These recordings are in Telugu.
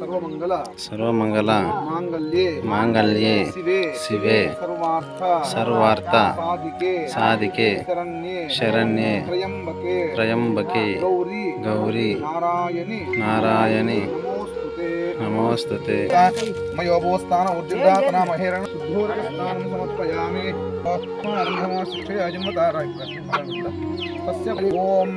సర్వమంగళ. మాంగళ్యే. మాంగళ్యే. శివే. సర్వార్థ. సర్వార్థ. సాధికే. సాధికే. శరణ్యే. శరణ్యే. త్రయంబకే. త్రయంబకే. గౌరీ. గౌరీ. నారాయణి. నారాయణి. నమోస్తుతే. మయోభోస్థాన ఉద్యుక్తాతన మహేరణ శుద్ధోదక స్నానం సమర్పయామి. ఆరంభమా శిక్షయ తస్య ఓం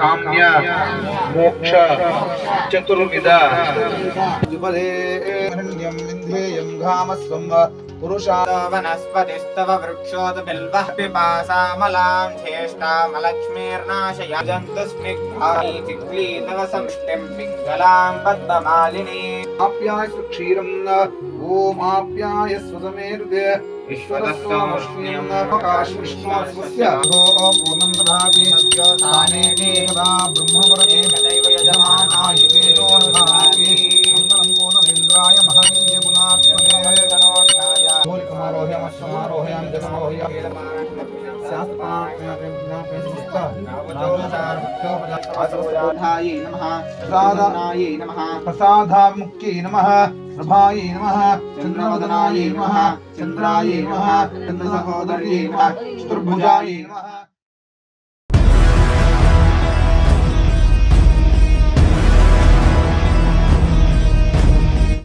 काम्य मोक्ष चतुर्विध विपदे हिरण्यं विन्ध्येयं घामस्वं पुरुषा वनस्पतिस्तव वृक्षोत बिल्वः पिपासामलां ध्येष्टामलक्ष्मीर्नाशया जन्तुस्निग्धानि तव संष्टिं पिङ्गलां पद्ममालिनी आप्याय क्षीरं ॐ आप्याय स्वसमेरुदे ईश्वरस्वामश्रीं प्रकाशविष्णुस्य पूर्णं ददाति स्थाने एकदा ब्रह्मवरते तदैव यजमानाय तेजो ददाति मङ्गलं कोदलेन्द्राय महनीय गुणात्मने ढोलिकमारोहयामश्वमारोहयामि जगमारोहयामि प्रसादायै नमः प्रसादायै नमः। प्रसादामुख्यै नमः। प्रभायै नमः। चन्द्रवदनायै नमः। नमः। चन्द्रसहोदर्यै नमः। चतुर्भुजायै नमः।